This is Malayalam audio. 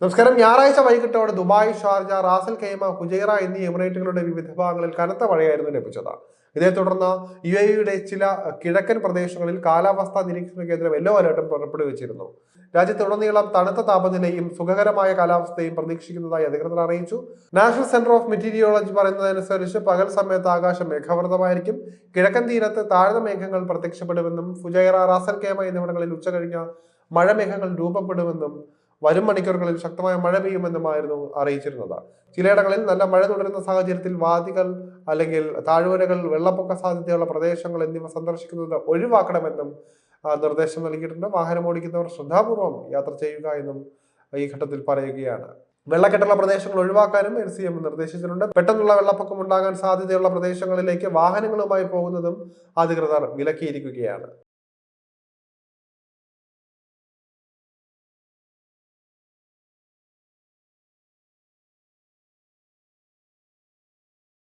നമസ്കാരം. ഞായറാഴ്ച വൈകിട്ടോടെ Dubai Sharjah Ras al Khaimah Fujairah എന്നീ എമിറേറ്റുകളുടെ വിവിധ ഭാഗങ്ങളിൽ കനത്ത മഴയായിരുന്നു ലഭിച്ചത്. ഇതേ തുടർന്ന് യു എയുടെ ചില കിഴക്കൻ പ്രദേശങ്ങളിൽ കാലാവസ്ഥാ നിരീക്ഷണ കേന്ദ്രം യെല്ലോ അലേർട്ടും പുറപ്പെടുവിച്ചിരുന്നു. രാജ്യത്തുടനീളം തണുത്ത താപനിലയും സുഖകരമായ കാലാവസ്ഥയും പ്രതീക്ഷിക്കുന്നതായി അധികൃതർ അറിയിച്ചു. നാഷണൽ സെന്റർ ഓഫ് മെറ്റീരിയോളജി പറയുന്നതനുസരിച്ച് പകൽ സമയത്ത് ആകാശം മേഘാവൃതമായിരിക്കും. കിഴക്കൻ തീരത്ത് താഴ്ന്ന മേഘങ്ങൾ പ്രത്യക്ഷപ്പെടുമെന്നും ഫുജൈറ റാസൽ കേമ എന്നിവിടങ്ങളിൽ ഉച്ചകഴിഞ്ഞ് മഴമേഘങ്ങൾ രൂപപ്പെടുമെന്നും വരും മണിക്കൂറുകളിൽ ശക്തമായ മഴ പെയ്യുമെന്നുമായിരുന്നു അറിയിച്ചിരുന്നത്. ചിലയിടങ്ങളിൽ നല്ല മഴ തുടരുന്ന സാഹചര്യത്തിൽ വാദികൾ അല്ലെങ്കിൽ താഴ്വരകൾ വെള്ളപ്പൊക്ക സാധ്യതയുള്ള പ്രദേശങ്ങൾ എന്നിവ സന്ദർശിക്കുന്നത് ഒഴിവാക്കണമെന്നും നിർദ്ദേശം നൽകിയിട്ടുണ്ട്. വാഹനം ഓടിക്കുന്നവർ ശ്രദ്ധാപൂർവം യാത്ര ചെയ്യുക എന്നും ഈ ഘട്ടത്തിൽ പറയുകയാണ്. വെള്ളക്കെട്ടുള്ള പ്രദേശങ്ങൾ ഒഴിവാക്കാനും എൻ സി എം നിർദ്ദേശിച്ചിട്ടുണ്ട്. പെട്ടെന്നുള്ള വെള്ളപ്പൊക്കം ഉണ്ടാകാൻ സാധ്യതയുള്ള പ്രദേശങ്ങളിലേക്ക് വാഹനങ്ങളുമായി പോകുന്നതും അധികൃതർ വിലക്കിയിരിക്കുകയാണ്.